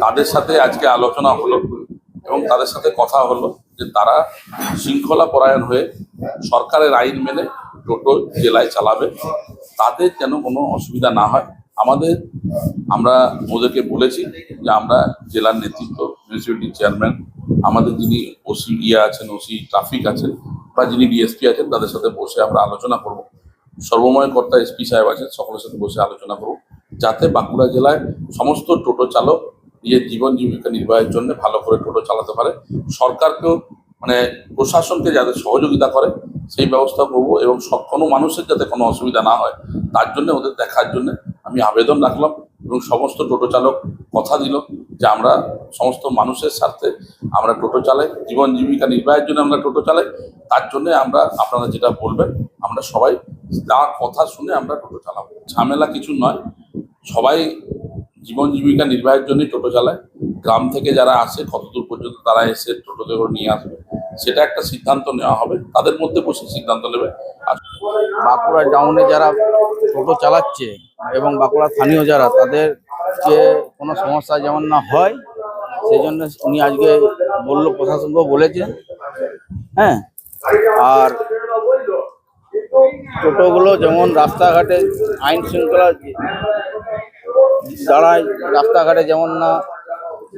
তাদের সাথে আজকে আলোচনা হলো এবং তাদের সাথে কথা হলো যে তারা শৃঙ্খলা পরায়ণ হয়ে সরকারের আইন মেনে টোটো জেলায় চালাবে। তাদের যেন কোনো অসুবিধা না হয়। আমাদের, আমরা ওদেরকে বলেছি যে আমরা জেলার নেতৃত্ব মিউনিসিপ্যালিটি চেয়ারম্যান আমাদের যিনি ওসি ইয়ে আছেন, ওসি ট্রাফিক আছেন বা যিনি ডিএসপি আছেন, তাদের সাথে বসে আমরা আলোচনা করব। সর্বময় কর্তা এসপি সাহেব আছেন, সকলের সাথে বসে আলোচনা করব। যাতে বাঁকুড়া জেলায় সমস্ত টোটো চালক নিজের জীবন জীবিকা নির্বাহের জন্য ভালো করে টোটো চালাতে পারে। সরকারকেও মানে প্রশাসনকে যাতে সহযোগিতা করে, সেই ব্যবস্থা করব এবং সব, কোনো মানুষের যাতে কোনো অসুবিধা না হয়, তার জন্য ওদের দেখার জন্য আমি আবেদন রাখলাম এবং সমস্ত টোটো চালক কথা দিল যে আমরা সমস্ত মানুষের স্বার্থে আমরা টোটো চালাই, জীবন জীবিকা নির্বাহের জন্য আমরা টোটো চালাই, তার জন্য আমরা, আপনারা যেটা বলবেন, আমরা সবাই যা কথা শুনে আমরা টোটো চালাবো। ঝামেলা কিছু নয় সবাই জীবন জীবিকা নির্বাহের জন্যই টোটো চালায়। গ্রাম থেকে যারা আসে, কতদূর পর্যন্ত তারা এসে টোটোতে করে নিয়ে আসবে, সেটা একটা সিদ্ধান্ত নেওয়া হবে। তাদের মধ্যে বসে সিদ্ধান্ত নেবে। আর বাঁকুড়া টাউনে যারা টোটো চালাচ্ছে এবং বাঁকুড়া স্থানীয় যারা, তাদের যে কোনো সমস্যা যেমন না হয় সেই জন্য উনি আজকে বলল প্রশাসনকেও বলেছেন হ্যাঁ? আর টোটোগুলো যেমন রাস্তাঘাটে আইন শৃঙ্খলা দাঁড়ায়, রাস্তাঘাটে যেমন না,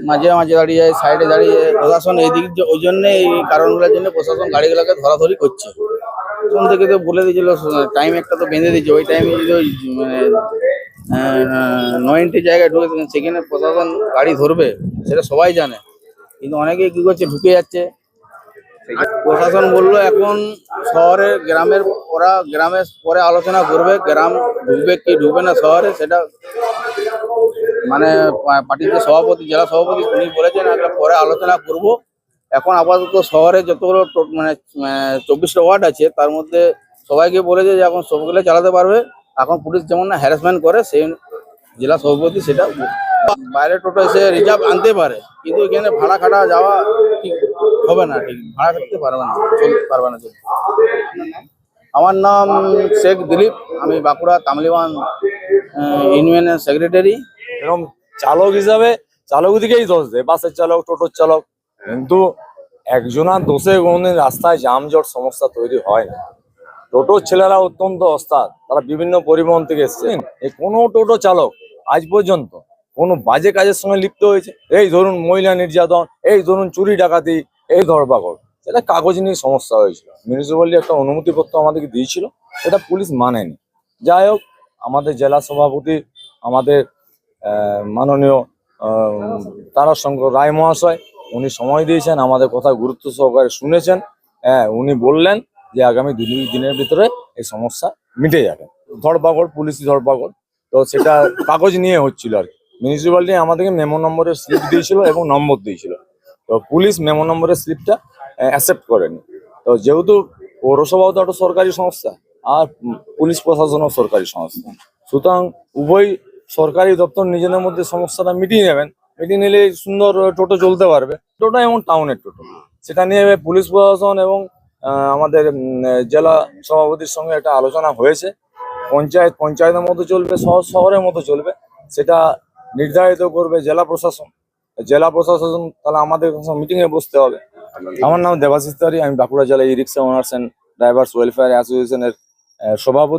মাঝে মাঝে দাঁড়িয়ে যায় সাইডে দাঁড়িয়ে, প্রশাসন এই দিক ওই জন্য এই কারণগুলোর জন্য প্রশাসন গাড়িগুলোকে ধরাধরি করছে। প্রথম থেকে তো বলে দিয়েছিল টাইম একটা তো বেঁধে দিয়েছে। ওই টাইমে যদি ওই মানে নয়নটি জায়গায় ঢুকে সেখানে প্রশাসন গাড়ি ধরবে, সেটা সবাই জানে। কিন্তু অনেকেই কি করছে, ঢুকে যাচ্ছে। প্রশাসন বলল, এখন শহরে গ্রামের ওরা, গ্রামের পরে আলোচনা করবে, গ্রাম ঢুকবে কি ঢুকবে না শহরে, সেটা মানে পা- পার্টির যে সভাপতি, জেলা সভাপতি উনি বলেছেন একটা পরে আলোচনা করব। এখন আপাতত শহরে যতগুলো মানে চব্বিশটা ওয়ার্ড আছে, তার মধ্যে সবাইকে বলেছে যে এখন সবগুলো চালাতে পারবে। এখন পুলিশ যেমন না হ্যারাসমেন্ট করে, সেই জেলা সভাপতি সেটা বাইরে টোটো এসে রিজার্ভ আনতে পারে। কিন্তু এখানে ভাড়া খাটা যাওয়া ঠিক হবে না, ঠিক, ভাড়া খাটতে পারবে না, চলতে পারবে না। আমার নাম শেখ দিলীপ, আমি বাঁকুড়া তামলিবান ইউনিয়নের সেক্রেটারি এরকম চালক হিসাবে, চালক দিকেই দোষ দেয়। বাসের চালক, টোটোর চালক। কিন্তু একজনার দোষে কোনোদিন রাস্তায় যানজট সমস্যা তৈরি হয় না। টোটোর ছেলেরা অত্যন্ত অস্তাদ। তারা বিভিন্ন পরিবহন থেকে এসছেন এই কোনো টোটো চালক আজ পর্যন্ত কোনো বাজে কাজের সঙ্গে লিপ্ত হয়েছে? এই ধরুন মহিলা নির্যাতন, এই ধরুন চুরি ডাকাতি, এই ধরপাকড়। সেটা কাগজ নিয়ে সমস্যা হয়েছিল। মিউনিসিপ্যালিটি একটা অনুমতিপত্র আমাদেরকে দিয়েছিল। এটা পুলিশ মানেনি। যাই হোক আমাদের জেলা সভাপতি, আমাদের মাননীয় তারাশঙ্কর রায় মহাশয়, উনি সময় দিয়েছেন, আমাদের কথা গুরুত্ব সহকারে শুনেছেন। হ্যাঁ উনি বললেন যে আগামী দুই দিনের ভিতরে এই সমস্যা মিটে যাবে। ধরপাকড়, পুলিশি ধরপাকড়, তো সেটা কাগজ নিয়ে হচ্ছিল আর কি। মিউনিসিপ্যালিটি আমাদেরকে মেমো নম্বরের স্লিপ দিয়েছিল এবং নম্বর দিয়েছিল। তো পুলিশ মেমো নম্বরের স্লিপটা অ্যাকসেপ্ট করেনি। তো যেহেতু পৌরসভাও তো একটা সরকারি সংস্থা আর পুলিশ প্রশাসনও সরকারি সংস্থা। সুতরাং উভয় সরকারি দপ্তর নিজেদের মধ্যে সমস্যাটা মিটিয়ে নেবেন। মিটিয়ে নিলে সুন্দর টোটো চলতে পারবে। টোটো এবং টাউনের টোটো। সেটা নিয়ে পুলিশ প্রশাসন এবং আমাদের জেলা সভাপতির সঙ্গে একটা আলোচনা হয়েছে। পঞ্চায়েত, পঞ্চায়েতের মতো চলবে, শহর, শহরের মতো চলবে। সেটা নির্ধারিত করবে জেলা প্রশাসন। জেলা প্রশাসন তাহলে আমাদের মিটিং এ বসতে হবে। আমার নাম দেবাশিস তিওয়ারি, আমি বাঁকুড়া জেলা e rickshaw owners and drivers welfare অ্যাসোসিয়েশনের সভাপতি